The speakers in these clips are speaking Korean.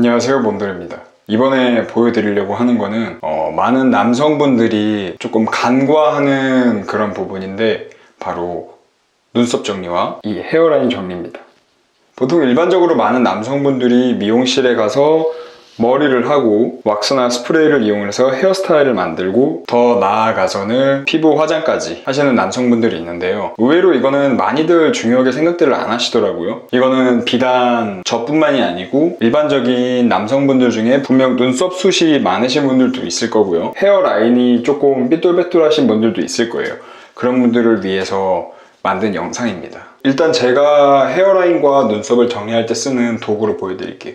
안녕하세요 몬돌입니다. 이번에 보여드리려고 하는 거는 어, 많은 남성분들이 조금 간과하는 그런 부분인데 바로 눈썹 정리와 이 헤어라인 정리입니다. 보통 일반적으로 많은 남성분들이 미용실에 가서 머리를 하고 왁스나 스프레이를 이용해서 헤어스타일을 만들고 더 나아가서는 피부 화장까지 하시는 남성분들이 있는데요. 의외로 이거는 많이들 중요하게 생각들을 안 하시더라고요. 이거는 비단 저뿐만이 아니고 일반적인 남성분들 중에 분명 눈썹 숱이 많으신 분들도 있을 거고요. 헤어라인이 조금 삐뚤빼뚤하신 분들도 있을 거예요. 그런 분들을 위해서 만든 영상입니다. 일단 제가 헤어라인과 눈썹을 정리할 때 쓰는 도구를 보여드릴게요.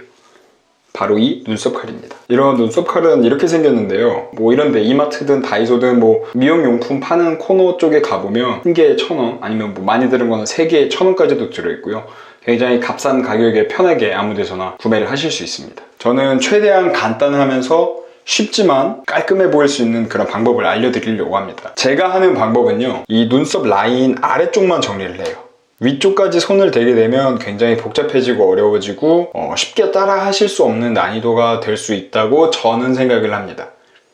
바로 이 눈썹 칼입니다. 이런 눈썹 칼은 이렇게 생겼는데요. 뭐 이런데 이마트든 다이소든 뭐 미용용품 파는 코너 쪽에 가보면 한 개에 천 원, 아니면 뭐 많이 들은 거는 세 개에 천 원까지도 들어있고요. 굉장히 값싼 가격에 편하게 아무 데서나 구매를 하실 수 있습니다. 저는 최대한 간단하면서 쉽지만 깔끔해 보일 수 있는 그런 방법을 알려드리려고 합니다. 제가 하는 방법은요, 이 눈썹 라인 아래쪽만 정리를 해요. 위쪽까지 손을 대게 되면 굉장히 복잡해지고 어려워지고 어, 쉽게 따라 하실 수 없는 난이도가 될 수 있다고 저는 생각을 합니다.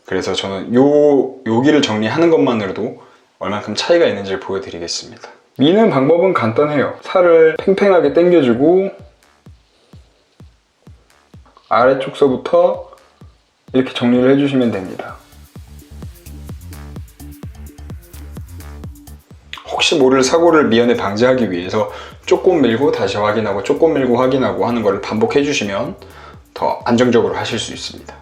그래서 저는 요, 여기를 정리하는 것만으로도 얼만큼 차이가 있는지를 보여드리겠습니다. 미는 방법은 간단해요. 살을 팽팽하게 당겨주고 아래쪽서부터 이렇게 정리를 해주시면 됩니다. 혹시 모를 사고를 미연에 방지하기 위해서 조금 밀고 다시 확인하고 조금 밀고 확인하고 하는 것을 반복해 주시면 더 안정적으로 하실 수 있습니다.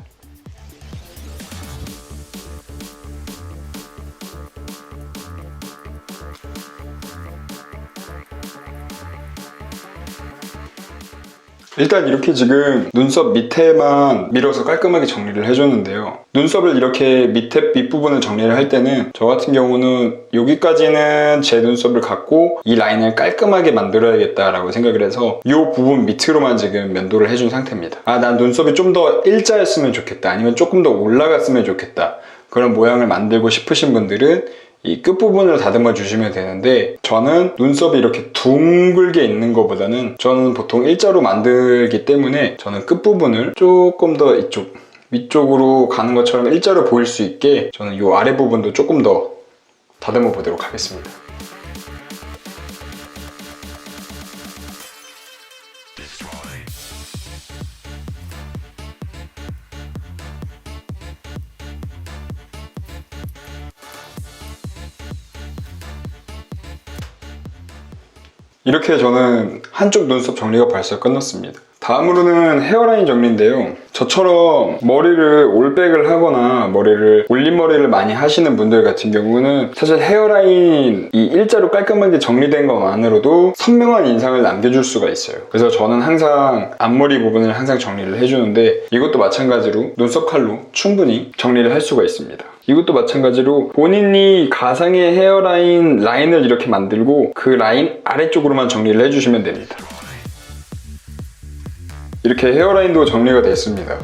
일단 이렇게 지금 눈썹 밑에만 밀어서 깔끔하게 정리를 해줬는데요. 눈썹을 이렇게 밑에 밑부분을 정리를 할 때는 저 같은 경우는 여기까지는 제 눈썹을 갖고 이 라인을 깔끔하게 만들어야겠다라고 생각을 해서 이 부분 밑으로만 지금 면도를 해준 상태입니다. 아, 난 눈썹이 좀 더 일자였으면 좋겠다. 아니면 조금 더 올라갔으면 좋겠다. 그런 모양을 만들고 싶으신 분들은 이 끝부분을 다듬어 주시면 되는데 저는 눈썹이 이렇게 둥글게 있는 것보다는 저는 보통 일자로 만들기 때문에 저는 끝부분을 조금 더 이쪽 위쪽으로 가는 것처럼 일자로 보일 수 있게 저는 이 아래 부분도 조금 더 다듬어 보도록 하겠습니다. 이렇게 저는 한쪽 눈썹 정리가 벌써 끝났습니다. 다음으로는 헤어라인 정리인데요. 저처럼 머리를 올백을 하거나 머리를 올림머리를 많이 하시는 분들 같은 경우는 사실 헤어라인 이 일자로 깔끔하게 정리된 것만으로도 선명한 인상을 남겨줄 수가 있어요. 그래서 저는 항상 앞머리 부분을 항상 정리를 해주는데 이것도 마찬가지로 눈썹 칼로 충분히 정리를 할 수가 있습니다. 이것도 마찬가지로 본인이 가상의 헤어라인 라인을 이렇게 만들고 그 라인 아래쪽으로만 정리를 해주시면 됩니다. 이렇게 헤어라인도 정리가 됐습니다.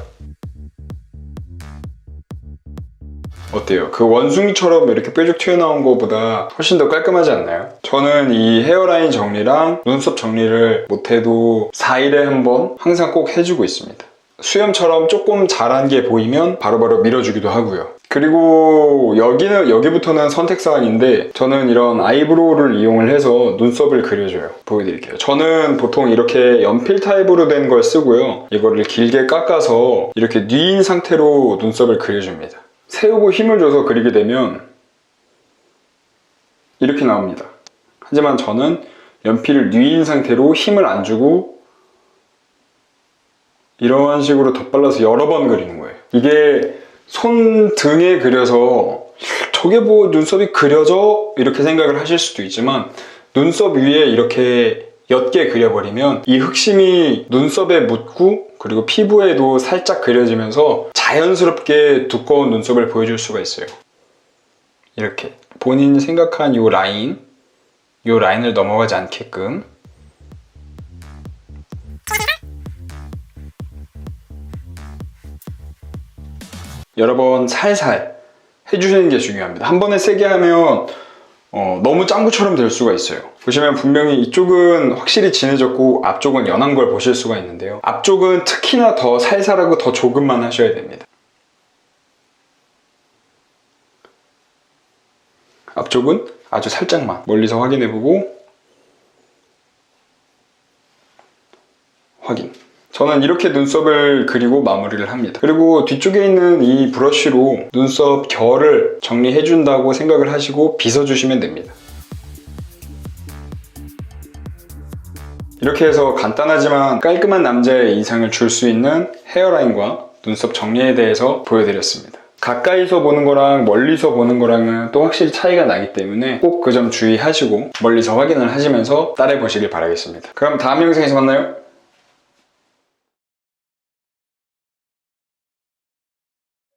어때요? 그 원숭이처럼 이렇게 뾰족 튀어나온 것보다 훨씬 더 깔끔하지 않나요? 저는 이 헤어라인 정리랑 눈썹 정리를 못해도 4일에 한 번 항상 꼭 해주고 있습니다. 수염처럼 조금 자란 게 보이면 바로바로 밀어주기도 하고요. 그리고 여기는 여기부터는 선택사항인데 저는 이런 아이브로우를 이용을 해서 눈썹을 그려줘요. 보여드릴게요. 저는 보통 이렇게 연필 타입으로 된 걸 쓰고요. 이거를 길게 깎아서 이렇게 뉘인 상태로 눈썹을 그려줍니다. 세우고 힘을 줘서 그리게 되면 이렇게 나옵니다. 하지만 저는 연필을 뉘인 상태로 힘을 안 주고 이런 식으로 덧발라서 여러 번 그리는 거예요. 이게 손 등에 그려서 저게 뭐 눈썹이 그려져? 이렇게 생각을 하실 수도 있지만 눈썹 위에 이렇게 옅게 그려버리면 이 흑심이 눈썹에 묻고 그리고 피부에도 살짝 그려지면서 자연스럽게 두꺼운 눈썹을 보여줄 수가 있어요. 이렇게 본인 생각한 이 라인, 이 라인을 넘어가지 않게끔 여러 번 살살 해주시는 게 중요합니다. 한 번에 세게 하면 어, 너무 짱구처럼 될 수가 있어요. 보시면 분명히 이쪽은 확실히 진해졌고 앞쪽은 연한 걸 보실 수가 있는데요. 앞쪽은 특히나 더 살살하고 더 조금만 하셔야 됩니다. 앞쪽은 아주 살짝만 멀리서 확인해보고 확인. 저는 이렇게 눈썹을 그리고 마무리를 합니다. 그리고 뒤쪽에 있는 이 브러쉬로 눈썹 결을 정리해준다고 생각을 하시고 빗어주시면 됩니다. 이렇게 해서 간단하지만 깔끔한 남자의 이상을 줄 수 있는 헤어라인과 눈썹 정리에 대해서 보여드렸습니다. 가까이서 보는 거랑 멀리서 보는 거랑은 또 확실히 차이가 나기 때문에 꼭 그 점 주의하시고 멀리서 확인을 하시면서 따라해 보시길 바라겠습니다. 그럼 다음 영상에서 만나요.